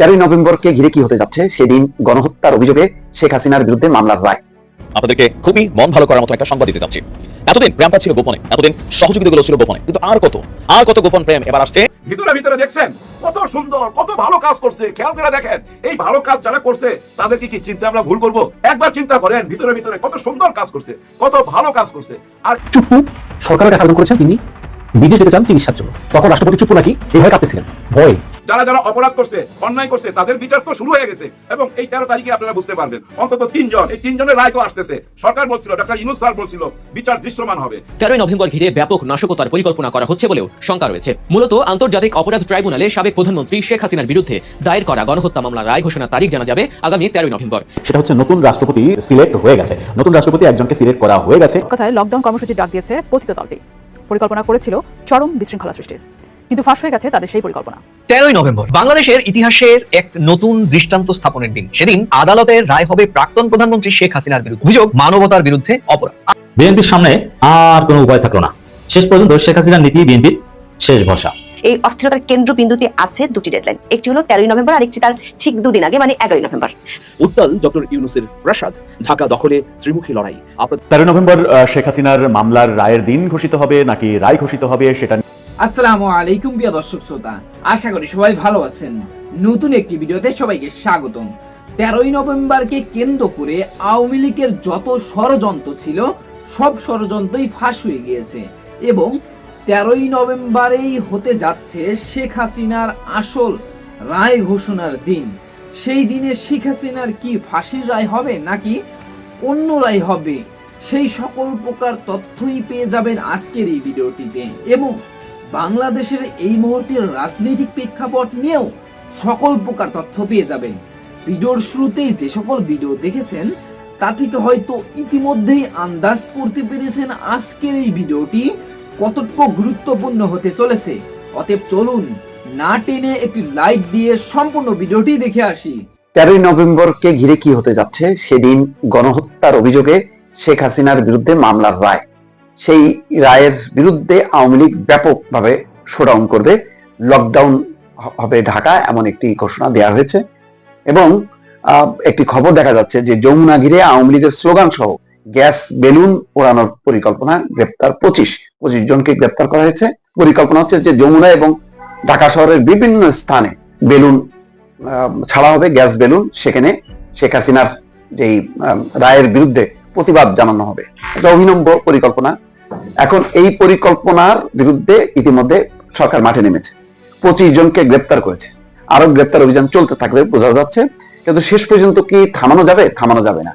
তেরোই নভেম্বরকে ঘিরে কি হতে যাচ্ছে? সেদিন গণহত্যার অভিযোগে শেখ হাসিনার বিরুদ্ধে মামলার রায়। আপনাদেরকে খুবই মন ভালো করার মতো একটা সংবাদ দিতে চাচ্ছি। এতদিন প্রেমটা ছিল গোপনে এতদিন সহযোগিতাগুলো ছিল গোপনে কিন্তু আর কত আর কত গোপন প্রেম এবার আসছে? ভিতরে ভিতরে দেখছেন? কত সুন্দর কত ভালো কাজ করছে। খেয়াল করে দেখেন এই ভালো কাজ যারা করছে তাদেরকে কি চিন্তা আমরা ভুল করব? একবার চিন্তা করেন ভিতরে ভিতরে কত সুন্দর কাজ করছে কত ভালো কাজ করছে। আর চুপ্পু সরকারের কাছে আবেদন করেছেন তিনি? বিদেশ যেতে চান চিকিৎসার জন্য। তখন রাষ্ট্রপতি চুপ্পু নাকি? এই ভয় কাঁপতেছিলেন ভয়। যারা যারা অপরাধ করছে অন্যায় করছে তাদের বিচার তো শুরু হয়ে গেছে। এবং এই তেরো তারিখে আপনারা বুঝতে পারবেন অন্তত তিনজন এই তিনজনের রায় তো আসতেছে। সরকার বলছিল ডক্টর ইনুস স্যার বলছিল বিচার দৃশ্যমান হবে। তেরোই নভেম্বর ঘিরে ব্যাপক নাশকতার পরিকল্পনা করা হচ্ছে বলেও শঙ্কা রয়েছে। মূলত আন্তর্জাতিক অপরাধ ট্রাইব্যুনালে সাবেক প্রধানমন্ত্রী শেখ হাসিনার বিরুদ্ধে দায়ের করা গণহত্যা মামলার রায় ঘোষণার তারিখ জানা যাবে আগামী তেরোই নভেম্বর। সেটা হচ্ছে নতুন রাষ্ট্রপতি সিলেক্ট হয়ে গেছে। নতুন রাষ্ট্রপতি একজনকে সিলেক্ট করা হয়ে গেছে। কথায় লকডাউন কর্মসূচি ডাক দিয়েছে পতিত দলটি। পরিকল্পনা করেছিল চরম বিশৃঙ্খলা সৃষ্টির। কিন্তু ফাঁস হয়ে গেছে তাদের সেই পরিকল্পনা। তেরোই নভেম্বর বাংলাদেশের ইতিহাসের এক নতুন দৃষ্টান্ত স্থাপনের দিন। সেদিন আদালতের রায় হবে প্রাক্তন প্রধানমন্ত্রী শেখ হাসিনার বিরুদ্ধে। অভিযোগ মানবতার বিরুদ্ধে অপরাধ। বিএনপির সামনে আর কোনো উপায় থাকল না। শেষ পর্যন্ত শেখ হাসিনার নীতি বিএনপির শেষ ভরসা এই অস্থিরতার কেন্দ্রবিন্দুতে আছে দুটি ডেডলাইন একটি হলো তেরোই নভেম্বর আর একটি তার ঠিক দুদিন আগে মানে এগারোই নভেম্বর। উত্তাল ডক্টর ইউনুসের প্রাসাদ ঢাকা দখলে ত্রিমুখী লড়াই। আপনাদের তেরো নভেম্বর শেখ হাসিনার মামলার রায়ের দিন ঘোষিত হবে নাকি রায় ঘোষিত হবে সেটা আসসালামু আলাইকুম প্রিয় দর্শক শ্রোতা। আশা করি সবাই ভালো আছেন। নতুন একটি ভিডিওতে সবাইকে স্বাগতম। তেরোই নভেম্বরকে কেন্দ্র করে আওয়ামী লীগের যত ষড়যন্ত্র ছিল সব ষড়যন্ত্রই ফাঁস হয়ে গিয়েছে। এবং তেরোই নভেম্বরেই হতে যাচ্ছে শেখ হাসিনার আসল রায় ঘোষণার দিন। সেই দিনে শেখ হাসিনার কি ফাঁসির রায় হবে নাকি অন্য রায় হবে, সেই সকল প্রকার তথ্যই পেয়ে যাবেন আজকের এই ভিডিওটিতে। এবং বাংলাদেশের এই মুহূর্তের রাজনৈতিক প্রেক্ষাপট নিয়েও সকল প্রকার তথ্য পেয়ে যাবেন। ভিডিওর শুরুতেই যে সকল ভিডিও দেখেছেন, তা থেকে হয়তো ইতিমধ্যেই আন্দাজ করতে পেরেছেন আজকের এই ভিডিওটি। কতটুকু গুরুত্বপূর্ণ হতে চলেছে? অতএব চলুন না টেনে একটি লাইক দিয়ে সম্পূর্ণ ভিডিওটি দেখে আসি। তেরোই নভেম্বরকে ঘিরে কি হতে যাচ্ছে? সেদিন গণহত্যার অভিযোগে শেখ হাসিনার বিরুদ্ধে মামলার রায়। সেই রায়ের বিরুদ্ধে আওয়ামী লীগ ব্যাপকভাবে শোডাউন করবে। লকডাউন হবে ঢাকা, এমন একটি ঘোষণা দেওয়া হয়েছে। এবং একটি খবর দেখা যাচ্ছে যে যমুনা ঘিরে আওয়ামী লীগের স্লোগান সহ গ্যাস বেলুন ওড়ানোর পরিকল্পনা গ্রেপ্তার পঁচিশ। পঁচিশ জনকে গ্রেপ্তার করা হয়েছে। পরিকল্পনা হচ্ছে যে যমুনা এবং ঢাকা শহরের বিভিন্ন স্থানে বেলুন ছাড়া হবে গ্যাস বেলুন। সেখানে শেখ হাসিনার যেই রায়ের বিরুদ্ধে প্রতিবাদ জানানো হবে। এটা অভিনব পরিকল্পনা। এখন এই পরিকল্পনার বিরুদ্ধে ইতিমধ্যে সরকার মাঠে নেমেছে। পঁচিশ জনকে গ্রেপ্তার করেছে। আরও গ্রেপ্তার অভিযান চলতে থাকবে বোঝা যাচ্ছে, কিন্তু শেষ পর্যন্ত কি থামানো যাবে? থামানো যাবে না।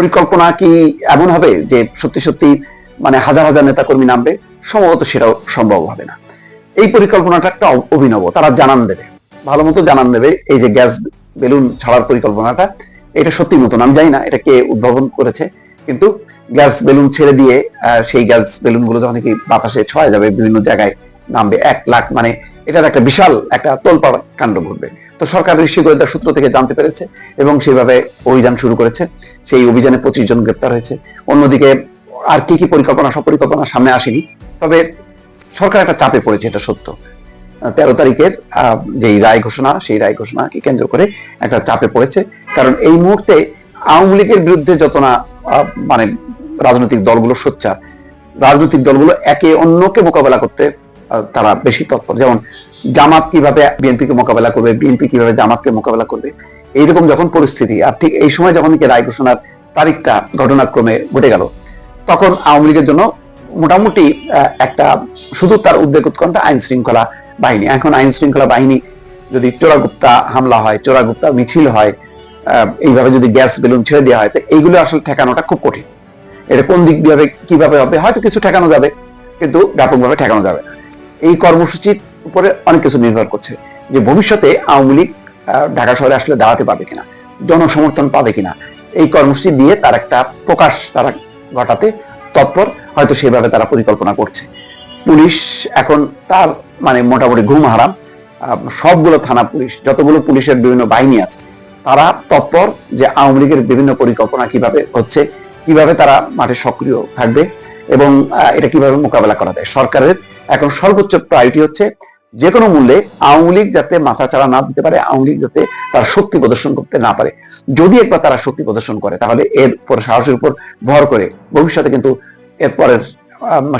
পরিকল্পনা কি এমন হবে যে সত্যি সত্যি মানে হাজার হাজার নেতা কর্মী নামবে? সম্ভবত সেটাও সম্ভব হবে না। এই পরিকল্পনাটা একটা অভিনব, তারা জানান দেবে। ভালো মতো জানান দেবে এই যে গ্যাস বেলুন ছাড়ার পরিকল্পনাটা। এটা সত্যি নতুন আমি জানি না এটা কে উদ্ভাবন করেছে, কিন্তু গ্যাস বেলুন ছেড়ে দিয়ে সেই গ্যাস বেলুনগুলো যখন কি বাতাসে ছড়া যাবে, বিভিন্ন জায়গায় নামবে। এক লাখ মানে এটার একটা বিশাল, একটা তোলপাড় কাণ্ড ঘটবে। তো সরকার ঋষি গোয়েন্দার সূত্র থেকে জানতে পেরেছে এবং সেইভাবে অভিযান শুরু করেছে। সেই অভিযানে পঁচিশ জন গ্রেপ্তার হয়েছে। অন্যদিকে আর কি কি পরিকল্পনা সব পরিকল্পনা সামনে আসেনি। তবে সরকার একটা চাপে পড়েছে, এটা সত্য। তেরো তারিখের যেই রায় ঘোষণা, সেই রায় ঘোষণাকে কেন্দ্র করে একটা চাপে পড়েছে। কারণ এই মুহূর্তে আওয়ামী লীগের বিরুদ্ধে যত না মানে রাজনৈতিক দলগুলো সোচ্চার, রাজনৈতিক দলগুলো একে অন্যকে মোকাবেলা করতে তারা বেশি তৎপর। যেমন জামাত কীভাবে বিএনপিকে মোকাবেলা করবে বিএনপি কীভাবে জামাতকে মোকাবেলা করবে, এইরকম যখন পরিস্থিতি, আর ঠিক এই সময় যখন কি রায় ঘোষণার তারিখটা ঘটনাক্রমে ঘটে গেল, তখন আওয়ামী লীগের জন্য মোটামুটি একটা শুধু তার উদ্বেগ উৎকণ্ঠা আইন শৃঙ্খলা বাহিনী। এখন আইন শৃঙ্খলা বাহিনী যদি চোরাগুপ্তা হামলা হয় চোরাগুপ্তা মিছিল হয় এইভাবে যদি গ্যাস বেলুন ছেড়ে দেওয়া হয়, তো এইগুলো আসলে ঠেকানোটা খুব কঠিন। এটা কোন দিক দিয়ে হবে, কীভাবে হবে, হয়তো কিছু ঠেকানো যাবে, কিন্তু ব্যাপকভাবে ঠেকানো যাবে। না এই কর্মসূচির উপরে অনেক কিছু নির্ভর করছে যে ভবিষ্যতে আওয়ামী লীগ ঢাকা শহরে আসলে দাঁড়াতে পারবে কিনা, জনসমর্থন পাবে কিনা। এই কর্মসূচি দিয়ে তার একটা প্রকাশ তারা ঘটাতে তৎপর হয়তো সেভাবে তারা পরিকল্পনা করছে। পুলিশ এখন তার মানে মোটামুটি ঘুম হারাম সবগুলো থানা পুলিশ, যতগুলো পুলিশের বিভিন্ন বাহিনী আছে, তারা তৎপর যে আওয়ামী লীগের বিভিন্ন পরিকল্পনা কীভাবে হচ্ছে, কীভাবে তারা মাঠে সক্রিয় থাকবে এবং এটা কীভাবে মোকাবেলা করা যায়। সরকারের এখন সর্বোচ্চ প্রায়োরিটি হচ্ছে যে কোনো মূল্যে আওয়ামী লীগ যাতে মাথা চাড়া না দিতে পারে, আওয়ামী লীগ যাতে তার শক্তি প্রদর্শন করতে না পারে। যদি একবার তারা শক্তি প্রদর্শন করে, তাহলে এর উপর, সাহসের উপর ভর করে ভবিষ্যতে কিন্তু এরপরের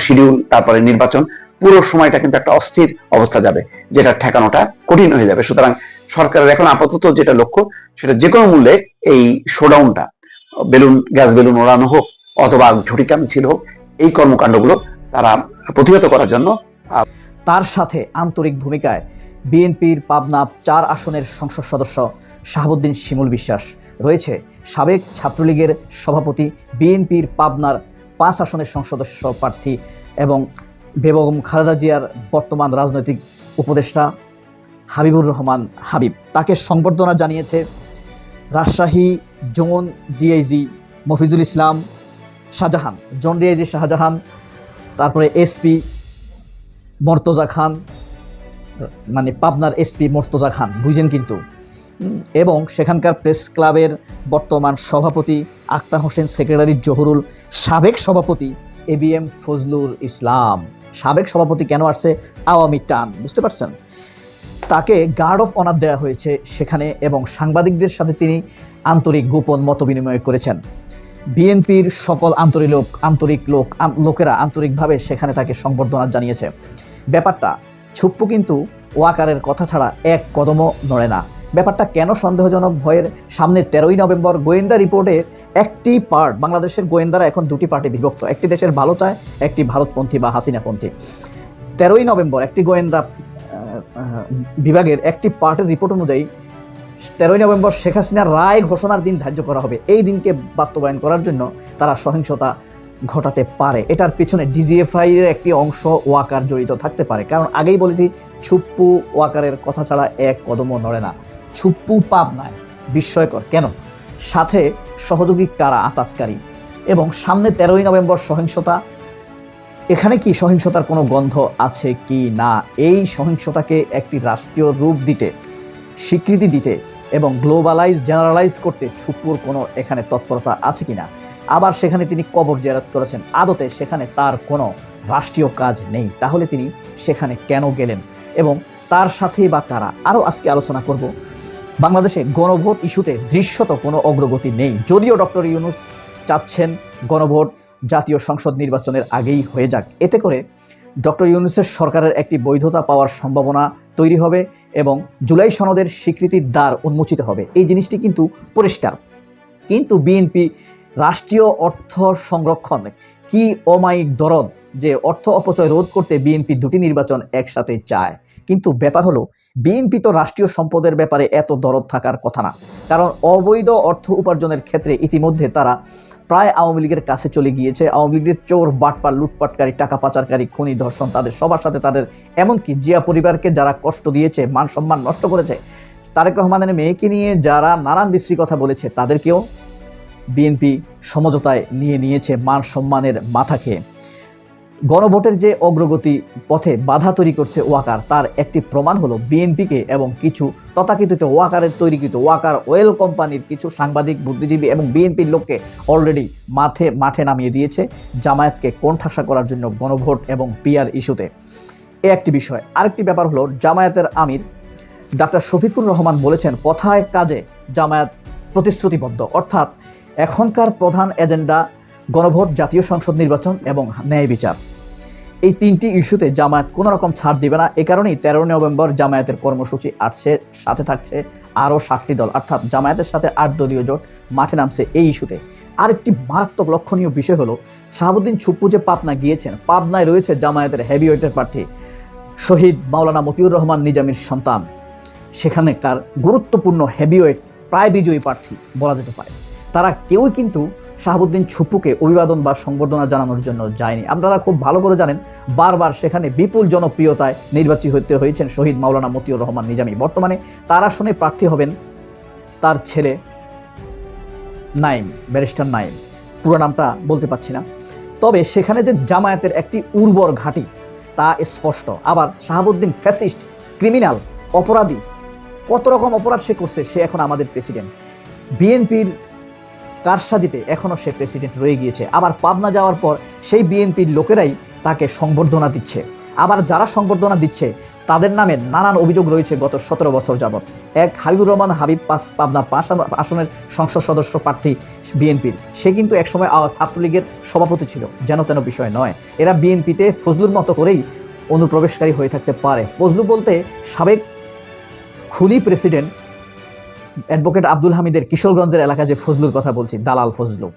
শিডিউল তারপরে নির্বাচন, পুরো সময়টা কিন্তু একটা অস্থির অবস্থা যাবে, যেটা ঠেকানোটা কঠিন হয়ে যাবে। সুতরাং সরকারের এখন আপাতত যেটা লক্ষ্য, সেটা যে কোনো মূল্যে এই শোডাউনটা বেলুন গ্যাস বেলুন ওড়ানো হোক, অথবা ঝুটিকা মিছিল হোক, এই কর্মকাণ্ডগুলো তারা প্রতিহত করার জন্য তার সাথে আন্তরিক ভূমিকায় বিএনপির পাবনা চার আসনের সংসদ সদস্য শাহাবুদ্দিন শিমুল বিশ্বাস, রয়েছে সাবেক ছাত্রলীগের সভাপতি বিএনপির পাবনার পাঁচ আসনের সংসদ সদস্য প্রার্থী এবং বেগম খালেদা জিয়ার বর্তমান রাজনৈতিক উপদেষ্টা হাবিবুর রহমান হাবিব। তাকে সংবর্ধনা জানিয়েছে Rajshahi zone DIG Mofizul Islam Shahjahan. Zone DIG Shahjahan তারপরে এসপি মর্তজা খান মানে পাবনার এসপি মর্তজা খান, বুঝেন কিন্তু। এবং সেখানকার প্রেস ক্লাবের বর্তমান সভাপতি আক্তার হোসেন, সেক্রেটারি জহুরুল, সাবেক সভাপতি A B M Fazlul Islam. সাবেক সভাপতি কেন আসছে? আওয়ামী টান, বুঝতে পারছেন? তাকে গার্ড অফ অনার দেওয়া হয়েছে সেখানে এবং সাংবাদিকদের সাথে তিনি আন্তরিক গোপন মত বিনিময় করেছেন। বিএনপির সকল আন্তরিক লোক আন্তরিক লোক লোকেরা আন্তরিকভাবে সেখানে তাকে সংবর্ধনা জানিয়েছে। ব্যাপারটা ছুপ্পু কিন্তু ওয়াকারের কথা ছাড়া এক কদমও নড়ে না। ব্যাপারটা কেন সন্দেহজনক ভয়ের সামনে তেরোই নভেম্বর গোয়েন্দা রিপোর্টে একটি পার্ট বাংলাদেশের গোয়েন্দারা এখন দুটি পার্টি বিভক্ত। একটি দেশের ভালো চায় একটি ভারতপন্থী বা হাসিনাপন্থী। তেরোই নভেম্বর একটি গোয়েন্দা বিভাগের একটি পার্টের রিপোর্ট অনুযায়ী তেরোই নভেম্বর শেখ হাসিনার রায় ঘোষণার দিন ধার্য করা হবে। এই দিনকে বাস্তবায়ন করার জন্য তারা সহিংসতা ঘটাতে পারে। এটার পিছনে ডিজিএফআই এর একটি অংশ ওয়াকার জড়িত থাকতে পারে। কারণ আগেই বলেছি, ছুপ্পু ওয়াকারের কথা ছাড়া এক কদমও নড়ে না। ছুপ্পু পাপ পাবনায়। বিস্ময়কর। কেন? সাথে সহযোগী কারা আতাতকারী? এবং সামনে তেরোই নভেম্বর সহিংসতা, এখানে কি সহিংসতার কোনো গন্ধ আছে কি না? এই সহিংসতাকে একটি রাষ্ট্রীয় রূপ দিতে স্বীকৃতি দিতে এবং গ্লোবালাইজ, জেনারেলাইজ করতে ছুপ্পুর কোনো এখানে তৎপরতা আছে কিনা? আবার সেখানে তিনি কবর জেরাত করেছেন। আদতে সেখানে তার কোনো রাষ্ট্রীয় কাজ নেই। তাহলে তিনি সেখানে কেন গেলেন এবং তার সাথেই বা কারা? আরও আজকে আলোচনা করব। বাংলাদেশে গণভোট ইস্যুতে দৃশ্যত কোনো অগ্রগতি নেই। যদিও ডক্টর ইউনুস চাচ্ছেন গণভোট জাতীয় সংসদ নির্বাচনের আগেই হয়ে যাক। এতে করে ডক্টর ইউনুসের সরকারের একটি বৈধতা পাওয়ার সম্ভাবনা তৈরি হবে। এবং জুলাই সনদের স্বীকৃতির দ্বার উন্মোচিত হবে। এই জিনিসটি কিন্তু পরিষ্কার। কিন্তু বিএনপি রাষ্ট্রীয় অর্থ সংরক্ষণ কি অমায়িক দরদ যে অর্থ অপচয় রোধ করতে বিএনপি দুটি নির্বাচন একসাথে চায়? কিন্তু ব্যাপার হলো বিএনপি তো রাষ্ট্রীয় সম্পদের ব্যাপারে এত দরদ থাকার কথা না। কারণ অবৈধ অর্থ উপার্জনের ক্ষেত্রে ইতিমধ্যে তারা প্রায় আওয়ামী লীগের কাছে চলে গিয়েছে। আওয়ামী লীগের চোর, বাটপার, লুটপাটকারী, টাকা পাচারকারী, খনি ধর্ষণ, তাদের সবার সাথে তাদের, এমনকি জিয়া পরিবারকে যারা কষ্ট দিয়েছে, মান সম্মান নষ্ট করেছে, তারেক রহমানের মেয়েকে নিয়ে যারা নানান বিশ্রী কথা বলেছে, তাদেরকেও বিএনপি সমঝোতায় নিয়ে নিয়েছে মান সম্মানের মাথা খেয়ে। গণভোটের যে অগ্রগতি পথে বাধা তৈরি করছে ওয়াকার, তার একটি প্রমাণ হলো বিএনপিকে এবং কিছু তথাকথিত ওয়াকারের তৈরিকৃত ওয়াকার ওয়েল কোম্পানির কিছু সাংবাদিক, বুদ্ধিজীবী এবং বিএনপির লোককে অলরেডি মাঠে মাঠে নামিয়ে দিয়েছে। জামায়াতকে কোণঠাসা করার জন্য গণভোট এবং পিআর ইস্যুতে। এ একটি বিষয়। আরেকটি ব্যাপার হলো, জামায়াতের আমির ডাক্তার শফিকুর রহমান বলেছেন, কথায় কাজে জামায়াত প্রতিশ্রুতিবদ্ধ। অর্থাৎ এখনকার প্রধান এজেন্ডা গণভোট, জাতীয় সংসদ নির্বাচন এবং ন্যায় বিচার। এই তিনটি ইস্যুতে জামায়াত কোনো রকম ছাড় দিবে না। এ কারণেই তেরো নভেম্বর জামায়াতের কর্মসূচি আসছে, সাথে থাকছে আরও সাতটি দল। অর্থাৎ জামায়াতের সাথে আট দলীয় জোট মাঠে নামছে এই ইস্যুতে। আরেকটি মারাত্মক লক্ষণীয় বিষয় হলো, শাহাবুদ্দিন ছুপ্পু যে পাবনা গিয়েছেন, পাবনায় রয়েছে জামায়াতের হেভিওয়েটের প্রার্থী শহীদ মাওলানা মতিউর রহমান নিজামীর সন্তান। সেখানে তার গুরুত্বপূর্ণ হেভিওয়েট প্রায় বিজয়ী প্রার্থী বলা যেতে পারে। তারা কেউই কিন্তু শাহাবুদ্দিন ছুপুকে অভিবাদন বা সংবর্ধনা জানানোর জন্য যায়নি। আপনারা খুব ভালো করে জানেন, বারবার সেখানে বিপুল জনপ্রিয়তায় নির্বাচিত হতে হয়েছেন শহীদ মাওলানা মতিউর রহমান নিজামী। বর্তমানে তার আসনে প্রার্থী হবেন তার ছেলে নাইম, ব্যারিস্টার নাইম। পুরো নামটা বলতে পারছি না। তবে সেখানে যে জামায়াতের একটি উর্বর ঘাঁটি, তা স্পষ্ট। আবার শাহাবুদ্দিন ফ্যাসিস্ট, ক্রিমিনাল, অপরাধী, কত রকম অপরাধ সে করছে, সে এখন আমাদের প্রেসিডেন্ট। বিএনপির কারসাজিতে এখনও সে প্রেসিডেন্ট রয়ে গিয়েছে। আবার পাবনা যাওয়ার পর সেই বিএনপির লোকেরাই তাকে সংবর্ধনা দিচ্ছে। আবার যারা সংবর্ধনা দিচ্ছে, তাদের নামে নানান অভিযোগ রয়েছে গত সতেরো বছর যাবৎ। এক হাবিবুর রহমান হাবিব পাবনা আসনের সংসদ সদস্য প্রার্থী বিএনপির। সে কিন্তু একসময় ছাত্রলীগের সভাপতি ছিল, যেন তেন বিষয় নয়। এরা বিএনপিতে ফজলুর মতো করেই অনুপ্রবেশকারী হয়ে থাকতে পারে। ফজলু বলতে সাবেক খুনি প্রেসিডেন্ট অ্যাডভোকেট আব্দুল হামিদের কিশোরগঞ্জের এলাকা যে ফজলুর কথা বলছি, দালাল ফজলু,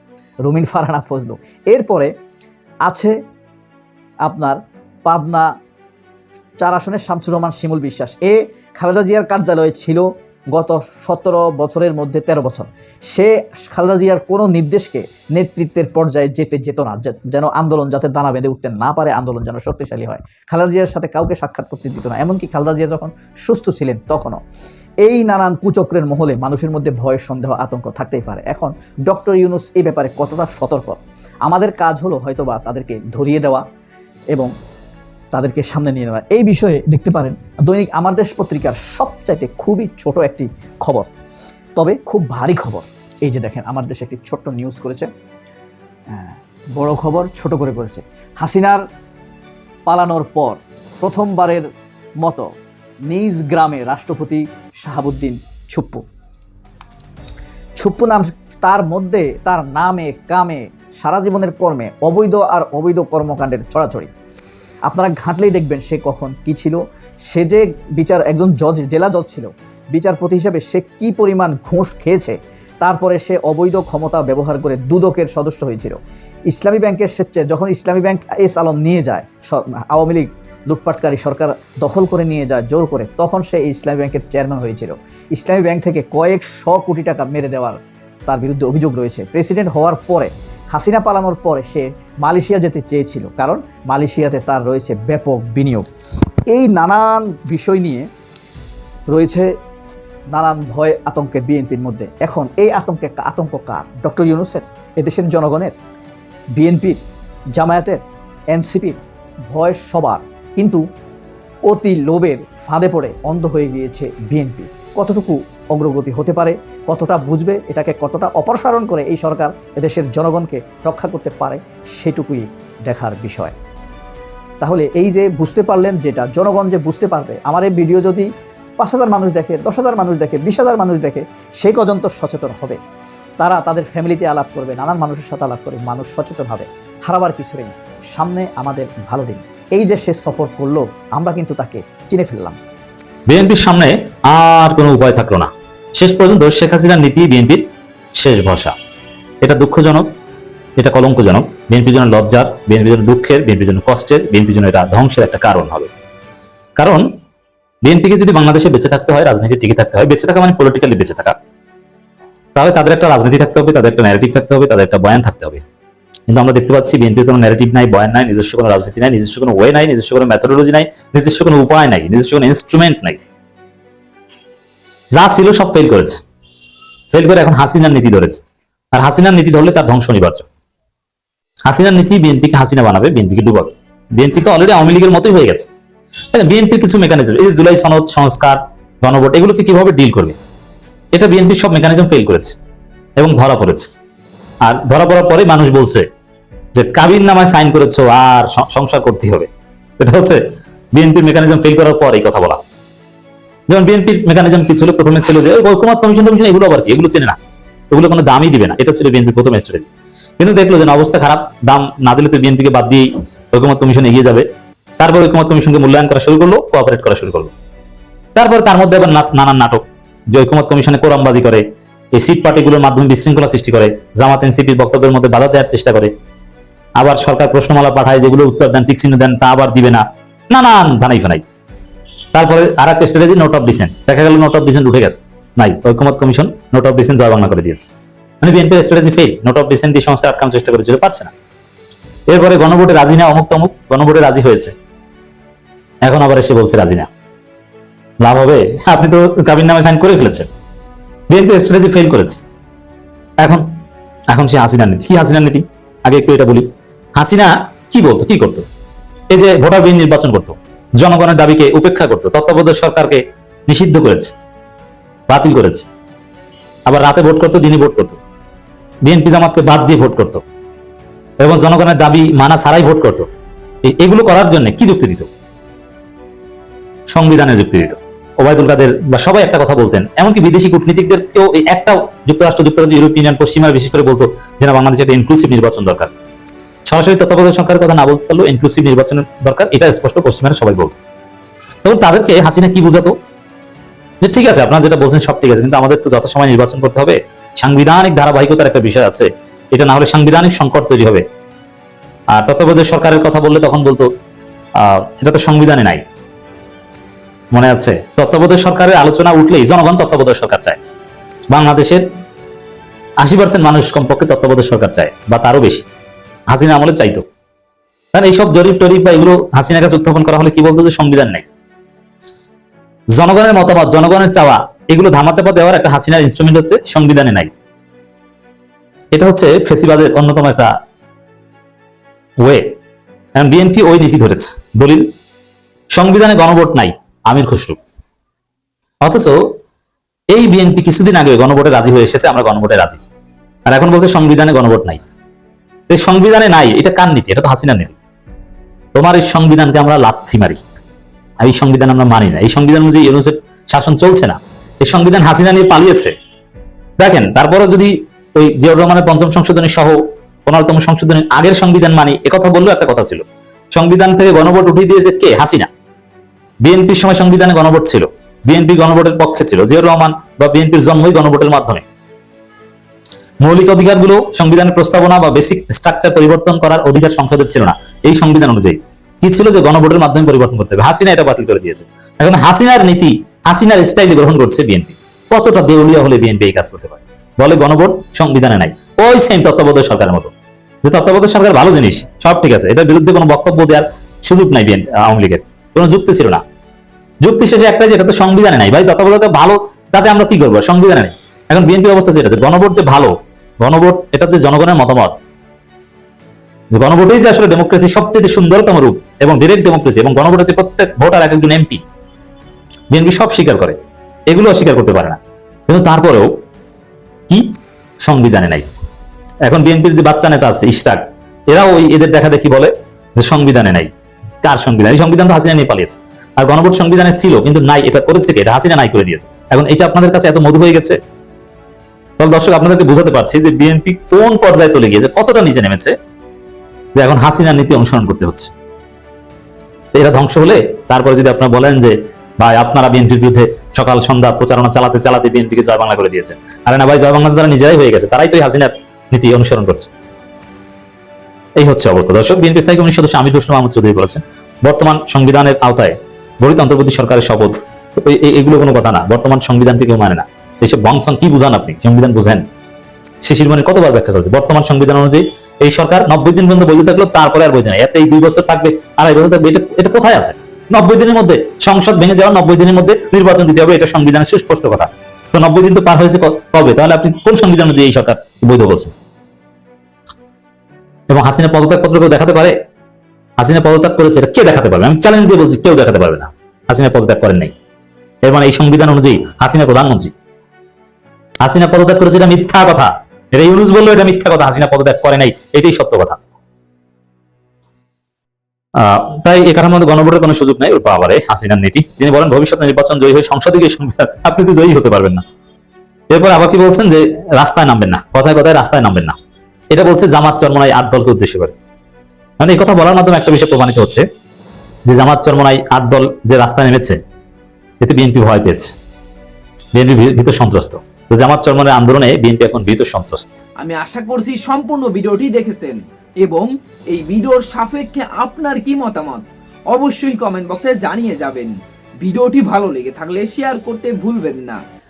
রুমিন ফারহানা ফজলু, এরপরে আছে আপনার পাবনা চার আসনের শামসুর রহমান, শিমুল বিশ্বাস। এ খালেদা জিয়ার কার্যালয়ে ছিল গত সতেরো বছরের মধ্যে তেরো বছর। সে খালেদা জিয়ার কোনো নির্দেশকে নেতৃত্বের পর্যায়ে যেতে যেত না যেন আন্দোলন যাতে দানা বেঁধে উঠতে না পারে, আন্দোলন যেন শক্তিশালী হয়। খালেদা জিয়ার সাথে কাউকে সাক্ষাৎ করতে দিত না। এমনকি খালেদা জিয়া যখন সুস্থ ছিলেন তখনও। এই নানান কুচক্রের মহলে মানুষের মধ্যে ভয় সন্দেহ আতঙ্ক থাকতেই পারে। এখন ডক্টর ইউনুস এই ব্যাপারে কতটা সতর্ক? আমাদের কাজ হলো হয়তোবা তাদেরকে ধরিয়ে দেওয়া এবং তাদেরকে সামনে নিয়ে নেওয়া। এই বিষয়ে দেখতে পারেন দৈনিক আমার দেশ পত্রিকার সবচাইতে খুবই ছোট একটি খবর তবে খুব ভারী খবর। এই যে দেখেন আমার দেশে একটি ছোট্ট নিউজ করেছে। হ্যাঁ, বড় খবর ছোট করে করেছে। হাসিনার পালানোর পর প্রথমবারের মতো নিজ গ্রামে রাষ্ট্রপতি শাহাবুদ্দিন ছুপ্পু। ছুপ্পু নাম তার মধ্যে তার নামে, কামে, সারা জীবনের কর্মে অবৈধ আর অবৈধ কর্মকাণ্ডের ছড়াছড়ি। আপনারা ঘাঁটলেই দেখবেন সে কখন কি ছিল, সে যে বিচার, একজন জজ, জেলা জজ ছিল, বিচারপতি হিসেবে সে কি পরিমাণ ঘুষ খেয়েছে, তারপরে সে অবৈধ ক্ষমতা ব্যবহার করে দুদকের সদস্য হয়েছিল। ইসলামী ব্যাংকের স্বেচ্ছে যখন ইসলামী ব্যাংক এস আলম নিয়ে যায় আওয়ামী লীগ লুটপাটকারী সরকার দখল করে নিয়ে যায়, জোর করে। তখন সে ইসলামী ব্যাংকের চেয়ারম্যান হয়েছিল। ইসলামী ব্যাংক থেকে কয়েক শ কোটি টাকা মেরে দেওয়ার তার বিরুদ্ধে অভিযোগ রয়েছে। প্রেসিডেন্ট হওয়ার পরে, হাসিনা পালানোর পরে সে মালয়েশিয়া যেতে চেয়েছিল, কারণ মালয়েশিয়াতে তার রয়েছে ব্যাপক বিনিয়োগ। এই নানান বিষয় নিয়ে রয়েছে নানান ভয় আতঙ্কের বিএনপির মধ্যে। এখন এই আতঙ্কে আতঙ্ক কার? ডক্টর ইউনুসের, এদেশের জনগণের, বিএনপির, জামায়াতের, এনসিপির ভয় সবার। কিন্তু অতি লোভের ফাঁদে পড়ে অন্ধ হয়ে গিয়েছে বিএনপি। কতটুকু অগ্রগতি হতে পারে, কতটা বুঝবে, এটাকে কতটা অপসারণ করে এই সরকার এদেশের জনগণকে রক্ষা করতে পারে, সেটুকুই দেখার বিষয়। তাহলে এই যে বুঝতে পারলেন যেটা, জনগণ যে বুঝতে পারবে, আমার এই ভিডিও যদি পাঁচ হাজার মানুষ দেখে, দশ হাজার মানুষ দেখে, বিশ হাজার মানুষ দেখে সেই পর্যন্ত সচেতন হবে। তারা তাদের ফ্যামিলিতে আলাপ করবে, নানান মানুষের সাথে আলাপ করে মানুষ সচেতন হবে। হারাবার কিছু নেই। সামনে আমাদের ভালো দিন। এই যে সে সফর করল, আমরা কিন্তু তাকে চিনে ফেললাম। বিএনপির সামনে আর কোনো উপায় থাকল না। শেষ পর্যন্ত শেখ হাসিনার নীতি বিএনপির শেষ ভরসা। এটা দুঃখজনক, এটা কলঙ্কজনক। বিএনপির জন্য লজ্জার বিএনপির জন্য দুঃখের বিএনপির জন্য কষ্টের বিএনপির জন্য এটা ধ্বংসের একটা কারণ হবে। কারণ বিএনপিকে যদি বাংলাদেশে বেঁচে থাকতে হয় রাজনীতি টিকে থাকতে হয়, বেঁচে থাকা মানে পলিটিক্যালি বেঁচে থাকা। তাহলে তাদের একটা রাজনীতি থাকতে হবে, তাদের একটা ন্যারেটিভ থাকতে হবে, তাদের একটা বয়ান থাকতে হবে। কিন্তু আমরা দেখতে পাচ্ছি বিএনপির কোনো ন্যারেটিভ নাই, বয়ান নাই, নিজস্ব কোনো রাজনীতি নাই, নিজস্ব কোনো ওয়ে নাই, নিজস্ব কোনো মেথোডোলজি নাই, নিজস্ব কোনো উপায় নাই, নিজস্ব কোনো ইনস্ট্রুমেন্ট নাই। যা ছিল সব ফেল করেছে। ফেল করে এখন হাসিনার নীতি ধরেছে। আর হাসিনার নীতি ধরলে তার ধ্বংস অনিবার্য। হাসিনার নীতি বিএনপিকে হাসিনা বানাবে বিএনপিকে ডুবাবে। বিএনপি তো অলরেডি আওয়ামী লীগের মতোই হয়ে গেছে। বিএনপির কিছু মেকানিজম এই জুলাই সনদ, সংস্কার, গণভোট, এগুলোকে কীভাবে ডিল করবে? এটা বিএনপির সব মেকানিজম ফেল করেছে এবং ধরা পড়েছে। আর ধরা পড়ার পরে মানুষ বলছে যে কাবির নামায় সাইন করেছ, আর সংসার করতে হবে। এটা হচ্ছে বিএনপির মেকানিজম ফেল করার পর এই কথা বলা। যেমন বিএনপির মেকানিজম কি ছিল? প্রথমে ছিল যে ঐকমত কমিশন কমিশন এগুলো আবার কি? এগুলো চেনে না। এগুলো কোনো দামই দিবে না। এটা ছিল বিএনপির প্রথম স্ট্র্যাটেজি কিন্তু দেখল যে অবস্থা খারাপ। দাম না দিলে তো বিএনপিকে বাদ দিয়েই ঐকমত কমিশন এগিয়ে যাবে। তারপর ঐকমত কমিশনকে মূল্যায়ন করা শুরু করল কোঅপারেট করা শুরু করল। তারপর তার মধ্যে আবার নানান নাটক। যে ঐকমত কমিশনে কোরআনবাজি করে এই সিট পার্টিগুলোর মাধ্যমে বিশৃঙ্খলা সৃষ্টি করে, জামাত এনসিপির বক্তব্যের মধ্যে বাধা দেওয়ার চেষ্টা করে। আবার সরকার প্রশ্নমালা পাঠায় যেগুলো উত্তর দেন টিক চিহ্ন দেন, তা আবার দিবে না। নানান ধানাই ফানাই। তারপরে আর একটা স্ট্র্যাটেজি নোট অফ ডিসেন্ট দেখা গেল নোট অফ ডিসেন্ট উঠে গেছে। নাই ঐকমত commission note of dissent Joy Bangla করে দিয়েছে। মানে বিএনপির strategy fail note of dissent দিয়ে সংস্কার আটকানোর চেষ্টা করেছিল, পারছে না। এরপরে গণভোটে রাজি না অমুক তমুক, গণভোটে রাজি হয়েছে। এখন আবার এসে বলছে রাজি না। লাভ হবে? আপনি তো কাবির নামে সাইন করে ফেলেছেন। বিএনপি স্ট্র্যাটেজি ফেল করেছে। এখন এখন সে হাসিনার নীতি। কি হাসিনার নীতি? আগে একটু এটা বলি। হাসিনা কি বলতো? কি করতো? এই যে ভোটার বিহীন নির্বাচন করতো, জনগণের দাবিকে উপেক্ষা করতো, তত্ত্বাবধায়ক সরকারকে নিষিদ্ধ করেছে, বাতিল করেছে। আবার রাতে ভোট করতো দিনে ভোট করতো। বিএনপি জামাতকে বাদ দিয়ে ভোট করতো। এবং জনগণের দাবি মানা ছাড়াই ভোট করতো। এগুলো করার জন্য কি যুক্তি দিত? সংবিধানে যুক্তি দিত। ওবায়দুল কাদের বা সবাই একটা কথা বলতেন। এমনকি বিদেশি কূটনীতিকদেরকেও একটা যুক্তরাষ্ট্র যুক্তরাজ্য ইউরোপিয়ান ইউনিয়ন পশ্চিমারা বিশেষ করে বলতো যে না বাংলাদেশে একটা ইনক্লুসিভ নির্বাচন দরকার। সরাসরি তত্ত্বাবধায়ক সরকারের কথা না বলতে পারলেও ইনক্লুসিভ নির্বাচনের দরকার এটা স্পষ্ট পশ্চিমারা সবাই বলতো। তখন তাদেরকে হাসিনা কি বুঝাতো? যে ঠিক আছে আপনারা যেটা বলছেন সব ঠিক আছে কিন্তু আমাদের তো যত সময় নির্বাচন করতে হবে। সাংবিধানিক ধারাবাহিকতার একটা বিষয় আছে। এটা না হলে সাংবিধানিক সংকট তৈরি হবে। আর তত্ত্বাবধায়ক সরকারের কথা বললে তখন বলতো আহ, এটা তো সংবিধানে নাই। মনে আছে? তত্ত্বাবধায়ক সরকারের আলোচনা উঠলেই জনগণ তত্ত্বাবধায়ক সরকার চায়। বাংলাদেশের আশি পার্সেন্ট মানুষ কমপক্ষে তত্ত্বাবধায়ক সরকার চায়, বা তারও বেশি। হাসিনা আমলে চাইতো। কারণ এইসব জরিপ টরিপ বা এগুলো হাসিনা কাছে উত্থাপন করা হলে কি বলতো যে সংবিধান নেই? জনগণের মতামত, জনগণের চাওয়া, এগুলো ধামাচাপা দেওয়ার একটা হাসিনার ইনস্ট্রুমেন্ট হচ্ছে সংবিধানে নাই। এটা হচ্ছে ফেসিবাদের অন্যতম একটা ওয়ে বিএনপি ওই নীতি ধরেছে। দলিল, সংবিধানে গণভোট নাই। আমির খসরু। অথচ এই বিএনপি কিছুদিন আগে গণভোটে রাজি হয়ে এসেছে, আমরা গণভোটে রাজি। আর এখন বলছে সংবিধানে গণভোট নাই। এই সংবিধানে নাই, এটা কার নীতি? এটা তো হাসিনা নীতি। তোমার এই সংবিধানকে আমরা লাথি মারি। আর এই সংবিধান আমরা মানি না। এই সংবিধান অনুযায়ী শাসন চলছে না। এই সংবিধান হাসিনা নিয়ে পালিয়েছে। দেখেন তারপরে যদি ওই জিয়াউর রহমানের পঞ্চম সংশোধনী সহ পনেরোতম সংশোধনীর আগের সংবিধান মানি, একথা বললেও একটা কথা ছিল। সংবিধান থেকে গণভোট উঠিয়ে দিয়েছে কে? হাসিনা। বিএনপির সময় সংবিধানে গণভোট ছিল, বিএনপি গণভোটের পক্ষে ছিল, জিয়াউর রহমান বা বিএনপির জন্মই গণভোটের মাধ্যমে। মৌলিক অধিকারগুলো সংবিধানের প্রস্তাবনা বা বেসিক স্ট্রাকচার পরিবর্তন করার অধিকার সংসদের ছিল না, এই সংবিধান অনুযায়ী। কি ছিল যে গণভোটের মাধ্যমে পরিবর্তন করতে হবে? হাসিনা এটা বাতিল করে দিয়েছে। এখন হাসিনার নীতি, হাসিনার স্টাইল গ্রহণ করছে বিএনপি। কতটা দেউলিয়া হলে বিএনপি এই কাজ করতে পারে? বলে গণভোট সংবিধানে নাই। ওই সেম তত্ত্বাবধায়ক সরকারের মতো। যে তত্ত্বাবধায়ক সরকার ভালো জিনিস, সব ঠিক আছে, এটার বিরুদ্ধে কোনো বক্তব্য দেওয়ার সুযোগ নাই বিএনপি, আওয়ামী লীগের। কোনো যুক্তি ছিল না। যুক্তি শেষে একটাই যে এটা তো সংবিধানে নাই। ভাই, তত্ত্বাবধায়ক ভালো, তাতে আমরা কি করব? সংবিধানে নেই। এখন বিএনপি অবস্থা যেটা, যে গণভোট যে ভালো, গণভোট এটা যে জনগণের মতামত। গণভোটেই যে আসলে ডেমোক্রেসি সবচেয়ে সুন্দরতম রূপ এবং ডিরেক্ট ডেমোক্রেসি এবং গণভোটে যে প্রত্যেক ভোটার এক একজন এমপি বিএনপি সব স্বীকার করে। এগুলো অস্বীকার করতে পারে না। কিন্তু তারপরেও কি? সংবিধানে নাই। এখন বিএনপির যে বাচ্চা নেতা আছে, ইশরাক, এরাও ওই এদের দেখা দেখি বলে যে সংবিধানে নাই। কার সংবিধান? এই সংবিধান তো হাসিনা নিয়ে পালিয়েছে। আর গণভোট সংবিধানে ছিল, কিন্তু নাই, এটা করেছে কি? এটা হাসিনা নাই করে দিয়েছে। এখন এটা আপনাদের কাছে এত মধু হয়ে গেছে? তাহলে দর্শক, আপনাদেরকে বোঝাতে পারছি যে বিএনপি কোন পর্যায়ে চলে গিয়েছে, কতটা নিচে নেমেছে, যে এখন হাসিনার নীতি অনুসরণ করতে হচ্ছে। এরা ধ্বংস হলে তারপরে যদি আপনারা বলেন যে, ভাই, আপনারা বিএনপির বিরুদ্ধে সকাল সন্ধ্যা প্রচারণা চালাতে চালাতে বিএনপিকে জয় বাংলা করে দিয়েছে আরে না ভাই, জয় বাংলা তারা নিজেরাই হয়ে গেছে, তারাই তো এই হাসিনার নীতি অনুসরণ করছে। এই হচ্ছে অবস্থা। দর্শক, বিএনপি স্থায়ী কমিটির সদস্য আমির হোসেন মাহমুদ চৌধুরী বলেছেন, বর্তমান সংবিধানের আওতায় গঠিত অন্তর্বর্তী সরকারের শপথ এগুলো কোনো কথা না। বর্তমান সংবিধানকে কেউ মানে না। এইসব বংশন কি বুঝান আপনি? সংবিধান বুঝেন। শিশির মনে কতবার ব্যাখ্যা করেছে? বর্তমান সংবিধান অনুযায়ী এই সরকার নব্বই দিন পর্যন্ত বৈধ থাকল তারপরে আর বৈধ নাই। এতে এই দুই বছর থাকবে আড়াই বছর থাকবে, এটা এটা কোথায় আছে? নব্বই দিনের মধ্যে সংসদ ভেঙে যাওয়া নব্বই দিনের মধ্যে নির্বাচন দিতে হবে, এটা সংবিধানের সুস্পষ্ট কথা। তো নব্বই দিন তো পার হয়েছে কবে? তাহলে আপনি কোন সংবিধান অনুযায়ী এই সরকার বৈধ বলছেন? এবং হাসিনা পদত্যাগ পত্র কেউ দেখাতে পারে। হাসিনা পদত্যাগ করেছে, এটা কে দেখাতে পারবে? আমি চ্যালেঞ্জ দিয়ে বলছি, কেউ দেখাতে পারবে না। হাসিনা পদত্যাগ করেন নাই। এর মানে এই সংবিধান অনুযায়ী হাসিনা প্রধানমন্ত্রী। হাসিনা পদত্যাগ করেছে, এটা মিথ্যা কথা। এটা ইউনুস বলল, এটা মিথ্যা কথা। হাসিনা পদত্যাগ করে নাই, এটাই সত্য কথা। তাই এ কাঠার মধ্যে গণভোটের কোনো সুযোগ নাই ওর পাওয়ারে হাসিনার নীতি। তিনি বলেন, ভবিষ্যৎ নির্বাচন জয়ী হয়ে সংসদে গিয়ে সংবিধান আপনি তো জয়ী হতে পারবেন না। এরপর আবার কি বলছেন যে, রাস্তায় নামবেন না। কথায় কথায় রাস্তায় নামবেন না। এটা বলছে জামাত চরমনাই আট দলকে উদ্দেশ্য করে। মানে এই কথা বলার মাধ্যমে একটা বিষয় প্রমাণিত হচ্ছে যে জামাত চরমনাই আট দল যে রাস্তায় নেমেছে, এতে বিএনপি ভয় পেয়েছে। বিএনপি ভীত সন্ত্রস্ত। জামাত চরমনের আন্দোলনে বিএনপি এখন ভীত সন্ত্রস্ত। আমি আশা করছি সম্পূর্ণ ভিডিওটি দেখেছেন এবং এই ভিডিওর সাপেক্ষে আপনার কি মতামত? অবশ্যই কমেন্ট বক্সে জানিয়ে যাবেন। ভিডিওটি ভালো লেগে থাকলে শেয়ার করতে ভুলবেন না।